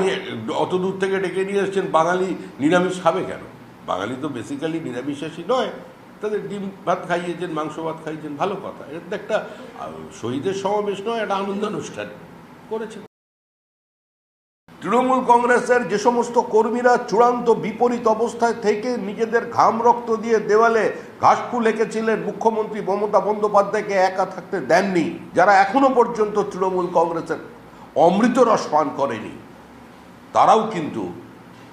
নিয়ে, অত দূর থেকে ডেকে নিয়ে এসছেন, বাঙালি নিরামিষ খাবে কেন? বাঙালি তো বেসিক্যালি নিরামিষাসী নয়। তাদের ডিম ভাত খাইয়েছেন, মাংস ভাত খাইয়েছেন, ভালো কথা। এটা একটা শহীদের সমাবেশ নয় একটা আনন্দ অনুষ্ঠান করেছেন। তৃণমূল কংগ্রেসের যে সমস্ত কর্মীরা চূড়ান্ত বিপরীত অবস্থায় থেকে নিজেদের ঘাম রক্ত দিয়ে দেওয়ালে ঘাসফুল এঁকেছিলেন মুখ্যমন্ত্রী মমতা বন্দ্যোপাধ্যায়কে, একা থাকতে দেননি, যারা এখনও পর্যন্ত তৃণমূল কংগ্রেসের অমৃত রস পান করেনি। তারাও কিন্তু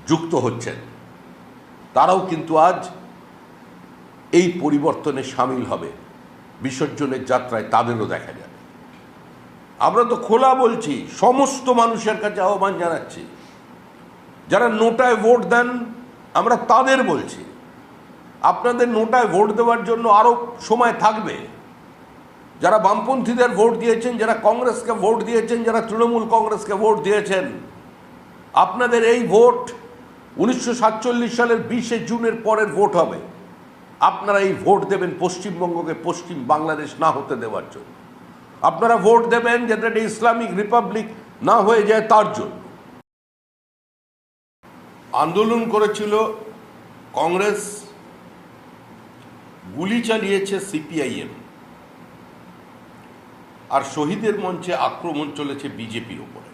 যুক্ত হচ্ছেন। তারাও কিন্তু আজ এই পরিবর্তনে সামিল হবে। বিসর্জনের যাত্রায় তাদেরও দেখা যাবে। আমরা তো খোলা বলছি, সমস্ত মানুষের কাছে আহ্বান জানাচ্ছি। যারা নোটায় ভোট দেন, আমরা তাদের বলছি। আপনাদের নোটায় ভোট দেওয়ার জন্য আরও সময় থাকবে। যারা বামপন্থীদের ভোট দিয়েছেন, যারা কংগ্রেসকে ভোট দিয়েছেন, যারা তৃণমূল কংগ্রেসকে ভোট দিয়েছেন আপনাদের এই ভোট উনিশশো সাতচল্লিশ সালের বিশে জুনের পরের ভোট হবে। আপনারা এই ভোট দেবেন পশ্চিমবঙ্গকে পশ্চিম বাংলাদেশ না হতে দেওয়ার জন্য। আপনারা ভোট দেবেন যাতে এটা ইসলামিক রিপাবলিক না হয়ে যায় তার জন্য। আন্দোলন করেছিল কংগ্রেস, গুলি চালিয়েছে সিপিআইএম। আর শহীদের মঞ্চে আক্রমণ চলেছে বিজেপির ওপরে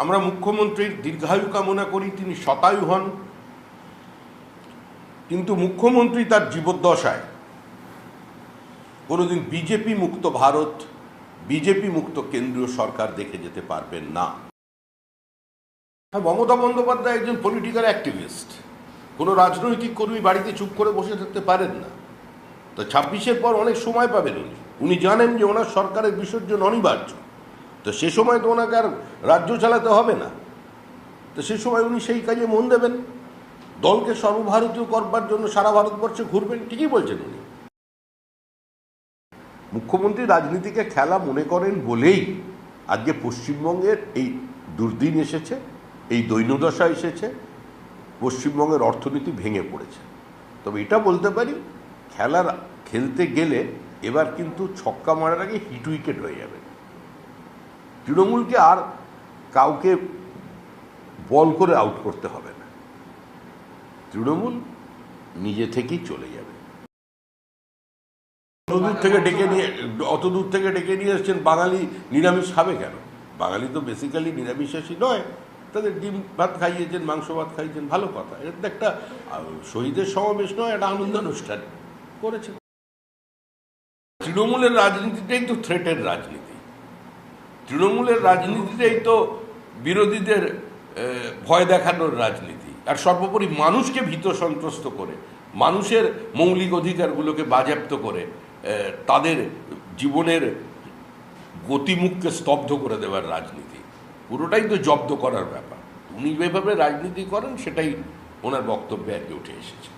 আমরা মুখ্যমন্ত্রীর দীর্ঘায়ু কামনা করি, তিনি শতায়ু হন। কিন্তু মুখ্যমন্ত্রী তার জীবদ্দশায়। কোনোদিন বিজেপি মুক্ত ভারত, বিজেপি মুক্ত কেন্দ্রীয় সরকার দেখে যেতে পারবেন না। হ্যাঁ মমতা বন্দ্যোপাধ্যায় একজন পলিটিক্যাল অ্যাক্টিভিস্ট কোনো রাজনৈতিক কর্মী বাড়িতে চুপ করে বসে থাকতে পারেন না। তো ছাব্বিশের পর অনেক সময় পাবেন উনি। উনি জানেন যে ওনার সরকারের বিসর্জন অনিবার্য। তো সে সময় তো ওনাকে আর রাজ্য চালাতে হবে না। তো সে সময় উনি সেই কাজে মন দেবেন। দলকে সর্বভারতীয় করবার জন্য সারা ভারতবর্ষে ঘুরবেন, ঠিকই বলছেন উনি। মুখ্যমন্ত্রী রাজনীতিকে খেলা মনে করেন বলেই আজকে পশ্চিমবঙ্গের এই দুর্দিন এসেছে, এই দৈন্যদশা এসেছে, পশ্চিমবঙ্গের অর্থনীতি ভেঙে পড়েছে। তবে এটা বলতে পারি, খেলার খেলতে গেলে এবার কিন্তু ছক্কা মারার আগে হিট উইকেট হয়ে যাবে। তৃণমূলকে আর কাউকে বল করে আউট করতে হবে না। তৃণমূল নিজে থেকেই চলে যাবে। অত দূর থেকে ডেকে নিয়ে, অত দূর থেকে ডেকে নিয়ে এসছেন বাঙালি নিরামিষ খাবে কেন? বাঙালি তো বেসিক্যালি নিরামিষাসী নয়। তাদের ডিম ভাত খাইয়েছেন, মাংস ভাত খাইয়েছেন, ভালো কথা। এটা একটা শহীদের সমাবেশ নয় একটা আনন্দ অনুষ্ঠান। করেছেন। তৃণমূলের রাজনীতিটাই তো থ্রেটের রাজনীতি। তৃণমূলের রাজনীতিটাই তো বিরোধীদের ভয় দেখানোর রাজনীতি। আর সর্বোপরি মানুষকে ভীত সন্ত্রস্ত করে, মানুষের মৌলিক অধিকারগুলোকে বাজেয়াপ্ত করে তাদের জীবনের গতিমুখকে স্তব্ধ করে দেওয়ার রাজনীতি। পুরোটাই তো জব্দ করার ব্যাপার। উনি যেভাবে রাজনীতি করেন, সেটাই ওনার বক্তব্যে আর কি উঠে এসেছে।